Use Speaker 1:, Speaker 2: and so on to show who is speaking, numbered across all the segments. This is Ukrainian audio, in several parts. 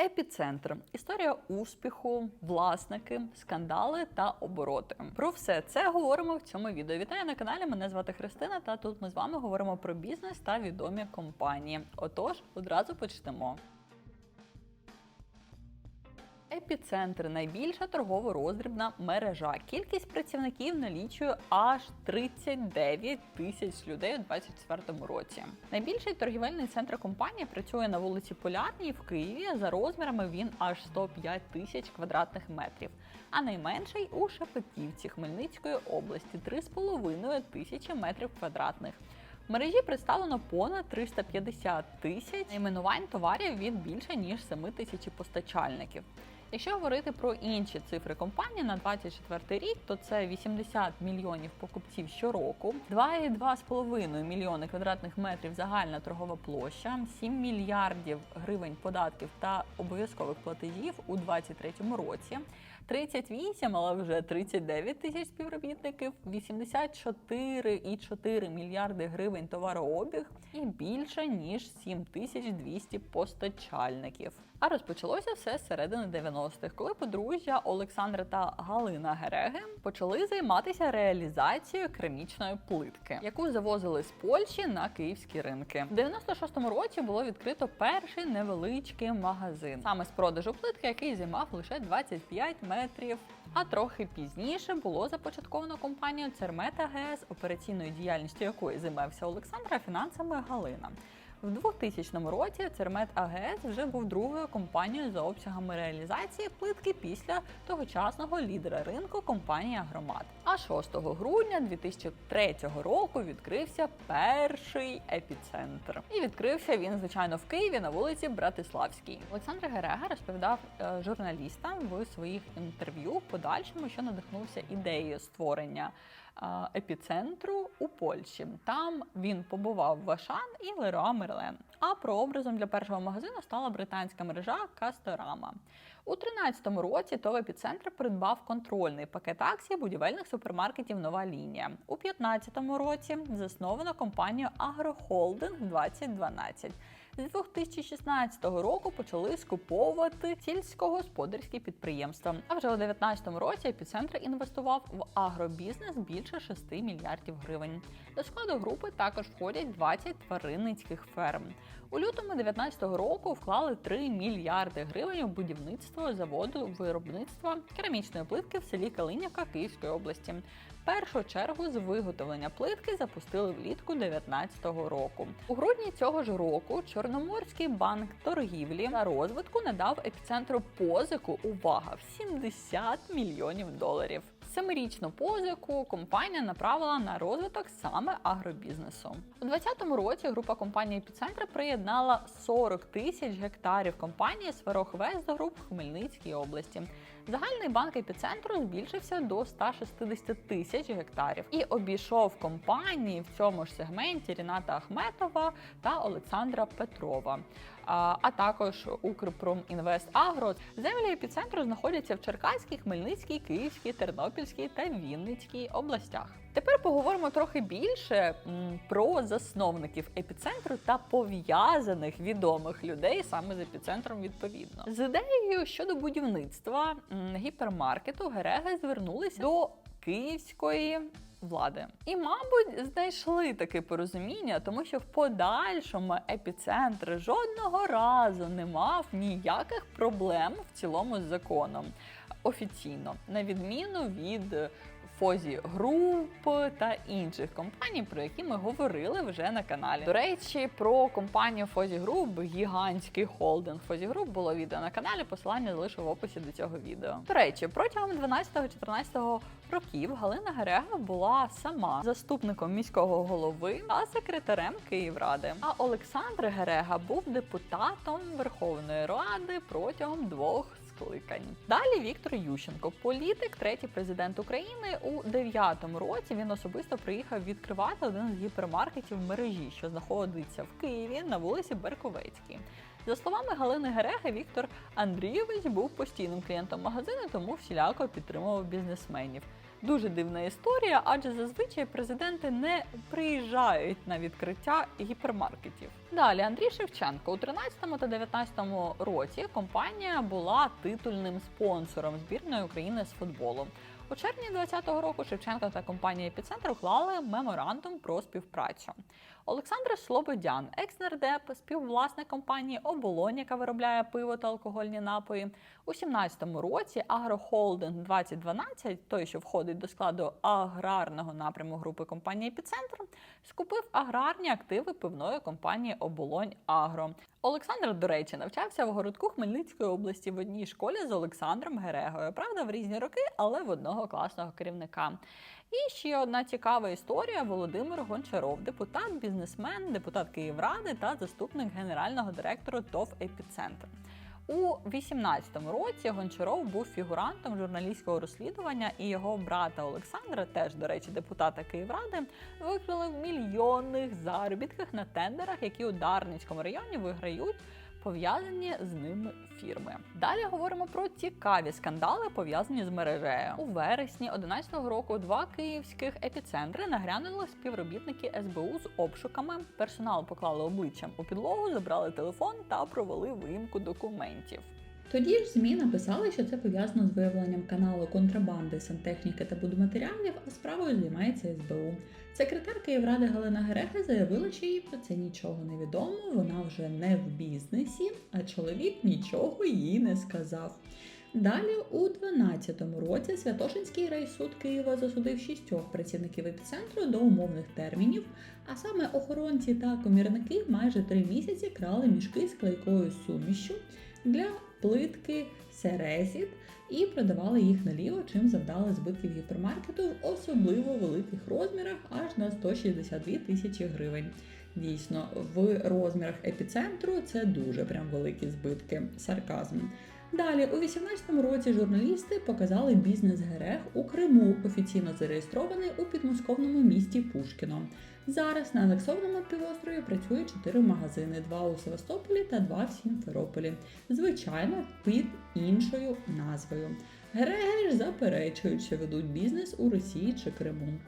Speaker 1: Епіцентр історія успіху, власники, скандали та обороти. Про все це говоримо в цьому відео. Вітаю на каналі. Мене звати Христина. Та тут ми з вами говоримо про бізнес та відомі компанії. Отож, одразу почнемо. Епіцентр найбільша торгово-роздрібна мережа. Кількість працівників налічує аж 39 тисяч людей у 2024 році. Найбільший торгівельний центр компанії працює на вулиці Полярній в Києві. За розмірами він аж 105 тисяч квадратних метрів, а найменший у Шепетівці Хмельницької області 3,5 тисячі метрів квадратних. В мережі представлено понад 350 тисяч найменувань товарів від більше ніж 7 тисяч постачальників. Якщо говорити про інші цифри компанії на 24 рік, то це 80 мільйонів покупців щороку, 2,2,5 мільйони квадратних метрів загальна торгова площа, 7 мільярдів гривень податків та обов'язкових платежів у 2023 році. 38, але вже 39 тисяч співробітників, 84,4 мільярди гривень товарообіг і більше ніж 7200 постачальників. А розпочалося все з середини 90-х, коли подружжя Олександра та Галина Гереги почали займатися реалізацією керамічної плитки, яку завозили з Польщі на київські ринки. В 96-му році було відкрито перший невеличкий магазин, саме з продажу плитки, який займав лише 25 метрів. А трохи пізніше було започатковано компанію Цермет АГС, операційною діяльністю якої займався Олександр, а фінансами Галина. В 2000 році Цермет АГС вже був другою компанією за обсягами реалізації плитки після тогочасного лідера ринку компанії Агромат. А 6 грудня 2003 року відкрився перший епіцентр. І відкрився він, звичайно, в Києві на вулиці Братиславській. Олександр Герега розповідав е, журналістам в своїх інтерв'ю в подальшому, що надихнувся ідеєю створення епіцентру у Польщі. Там він побував в Ашан і Леруа Мерлен. А прообразом для першого магазину стала британська мережа Касторама. У 2013 році ТОВ «Епіцентр» придбав контрольний пакет акцій будівельних супермаркетів Нова лінія. У 2015 році засновано компанію Агрохолдинг 2012. З 2016 року почали скуповувати сільськогосподарські підприємства. А вже у 2019 році епіцентр інвестував в агробізнес більше 6 мільярдів гривень. До складу групи також входять 20 тваринницьких ферм. У лютому 2019 року вклали 3 мільярди гривень у будівництво заводу виробництва керамічної плитки в селі Калинівка Київської області. Першу чергу з виготовлення плитки запустили влітку 2019 року. У грудні цього ж року Чорноморський банк торгівлі та розвитку надав епіцентру позику увага в 70 мільйонів доларів. Семирічну позику компанія направила на розвиток саме агробізнесу. У 2020 році група компанії «Епіцентр» приєднала 40 тисяч гектарів компанії Сверохвест Груп в Хмельницькій області. Загальний банк епіцентру збільшився до 160 тисяч гектарів і обійшов компанії в цьому ж сегменті Ріната Ахметова та Олександра Петрова. А, також Укрпромінвест Агро. Землі епіцентру знаходяться в Черкаській, Хмельницькій, Київській, Тернопільській та Вінницькій областях. Тепер поговоримо трохи більше про засновників епіцентру та пов'язаних відомих людей саме з епіцентром відповідно. З ідеєю щодо будівництва гіпермаркету Гереги звернулися до київської. Влади. І, мабуть, знайшли таке порозуміння, тому що в подальшому епіцентр жодного разу не мав ніяких проблем в цілому з законом офіційно, на відміну від Фозі Груп та інших компаній, про які ми говорили вже на каналі. До речі, про компанію Фозі Груп, гігантський холдинг Фозі Груп було відео на каналі. Посилання залишу в описі до цього відео. До речі, протягом 12-14 років Галина Герега була сама заступником міського голови та секретарем Київради. А Олександр Герега був депутатом Верховної Ради протягом двох скликань. Далі Віктор Ющенко, політик, третій президент України. У дев'ятому році він особисто приїхав відкривати один з гіпермаркетів мережі, що знаходиться в Києві на вулиці Берковецькій. За словами Галини Гереги, Віктор Андрійович був постійним клієнтом магазину, тому всіляко підтримував бізнесменів. Дуже дивна історія, адже зазвичай президенти не приїжджають на відкриття гіпермаркетів. Далі Андрій Шевченко у 13 та 19 році компанія була титульним спонсором збірної України з футболу. У червні 2020 року Шевченко та компанія «Епіцентр» уклали меморандум про співпрацю. Олександр Слободян, екс-нардеп, співвласник компанії Оболонь, яка виробляє пиво та алкогольні напої. У 2017 році Агрохолдинг 2012, той, що входить до складу аграрного напряму групи компанії «Епіцентр», скупив аграрні активи пивної компанії Оболонь Агро. Олександр, до речі, навчався в городку Хмельницької області в одній школі з Олександром Герегою. Правда, в різні роки, але в одного класного керівника. І ще одна цікава історія: Володимир Гончаров, депутат, бізнесмен, депутат Київради та заступник генерального директора ТОВ Епіцентр. У 18-му році Гончаров був фігурантом журналістського розслідування, і його брата Олександра, теж, до речі, депутата Київради, викрили в мільйонних заробітках на тендерах, які у Дарницькому районі виграють пов'язані з ними фірми. Далі говоримо про цікаві скандали, пов'язані з мережею. У вересні 11-го року два київських епіцентри нагрянули співробітники СБУ з обшуками. Персонал поклали обличчям у підлогу, забрали телефон та провели виїмку документів.
Speaker 2: Тоді ж ЗМІ написали, що це пов'язано з виявленням каналу контрабанди сантехніки та будматеріалів, а справою займається СБУ. Секретар Київради Галина Герега заявила, що їй про це нічого не відомо, вона вже не в бізнесі, а чоловік нічого їй не сказав. Далі у 12-му році Святошинський райсуд Києва засудив шістьох працівників епіцентру до умовних термінів, а саме охоронці та комірники майже три місяці крали мішки з клейкою сумішю для плитки серезіт і продавали їх наліво, чим завдали збитків гіпермаркету в особливо великих розмірах аж на 162 тисячі гривень. Дійсно, в розмірах епіцентру це дуже прям великі збитки. Сарказм. Далі, у 18-му році журналісти показали бізнес Герег у Криму, офіційно зареєстрований у підмосковному місті Пушкіно. Зараз на анексованому півострові працює чотири магазини: два у Севастополі та два в Сімферополі. Звичайно, під іншою назвою. Ж заперечують, що ведуть бізнес у Росії чи Криму.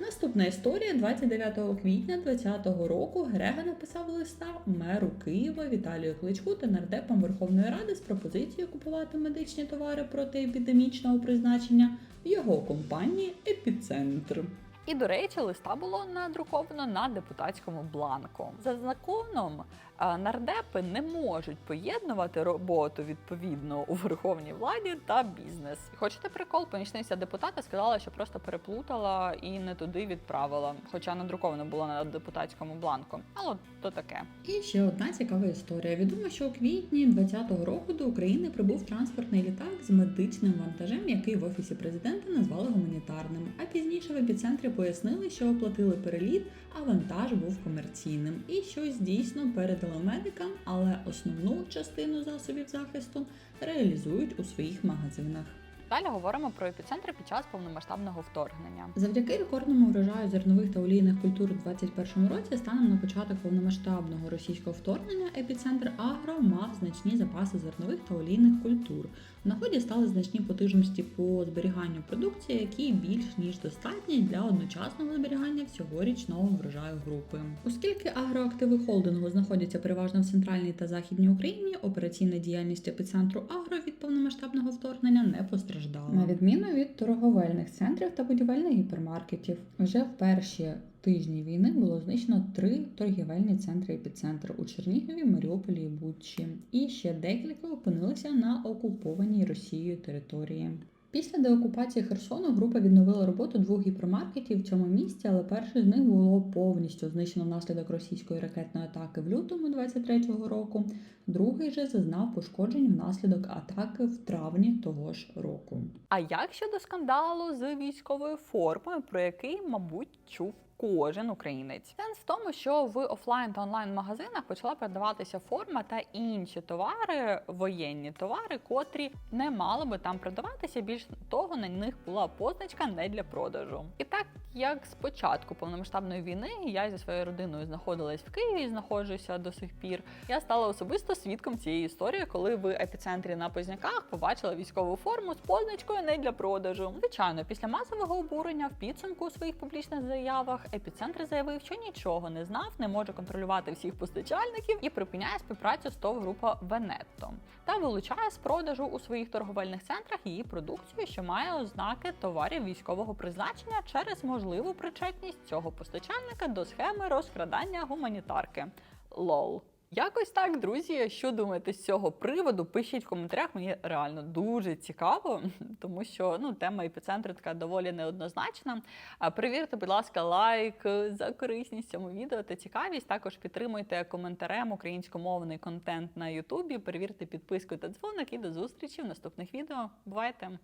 Speaker 2: Наступна історія 29 квітня 2020 року Грега написав листа меру Києва Віталію Кличку та нардепам Верховної Ради з пропозицією купувати медичні товари протиепідемічного призначення в його компанії Епіцентр.
Speaker 1: І, до речі, листа було надруковано на депутатському бланку. За законом е, нардепи не можуть поєднувати роботу відповідно у верховній владі та бізнес. Хочете прикол? Помічниця депутата сказала, що просто переплутала і не туди відправила, хоча надруковано було на депутатському бланку. Але то таке.
Speaker 2: І ще одна цікава історія. Відомо, що у квітні 2020 року до України прибув транспортний літак з медичним вантажем, який в офісі президента назвали гуманітарним. А пізніше в епіцентрі пояснили, що оплатили переліт, а вантаж був комерційним. І щось дійсно передали медикам, але основну частину засобів захисту реалізують у своїх магазинах.
Speaker 1: Далі говоримо про епіцентри під час повномасштабного вторгнення.
Speaker 2: Завдяки рекордному врожаю зернових та олійних культур у 2021 році, станом на початок повномасштабного російського вторгнення, епіцентр Агро мав значні запаси зернових та олійних культур. В нагоді стали значні потужності по зберіганню продукції, які більш ніж достатні для одночасного зберігання всього річного врожаю групи. Оскільки агроактиви холдингу знаходяться переважно в центральній та західній Україні, операційна діяльність епіцентру Агро від повномасштабного вторгнення не постраждала. На відміну від торговельних центрів та будівельних гіпермаркетів, вже в перші тижні війни було знищено три торгівельні центри епіцентр у Чернігові, Маріуполі і Бучі. І ще декілька опинилися на окупованій Росією території. Після деокупації Херсону група відновила роботу двох гіпермаркетів в цьому місті, але перший з них було повністю знищено внаслідок російської ракетної атаки в лютому 23-го року. Другий же зазнав пошкоджень внаслідок атаки в травні того ж року.
Speaker 1: А як щодо скандалу з військовою формою, про який, мабуть, чув кожен українець? Сенс в тому, що в офлайн та онлайн магазинах почала продаватися форма та інші товари, воєнні товари, котрі не мали би там продаватися. Більш того, на них була позначка не для продажу. І так як з початку повномасштабної війни я зі своєю родиною знаходилась в Києві, знаходжуся до сих пір. Я стала особисто свідком цієї історії, коли в епіцентрі на Позняках побачила військову форму з позначкою не для продажу. Звичайно, після масового обурення в підсумку у своїх публічних заявах епіцентр заявив, що нічого не знав, не може контролювати всіх постачальників і припиняє співпрацю з ТОВ група Венетто та вилучає з продажу у своїх торговельних центрах її продукцію, що має ознаки товарів військового призначення через можливу причетність цього постачальника до схеми розкрадання гуманітарки. Лол. Якось так, друзі. Що думаєте з цього приводу? Пишіть в коментарях. Мені реально дуже цікаво, тому що ну тема епіцентру така доволі неоднозначна. А перевірте, будь ласка, лайк за корисність цьому відео та цікавість. Також підтримуйте коментарем українськомовний контент на Ютубі. Перевірте підписку та дзвоник і до зустрічі в наступних відео. Бувайте!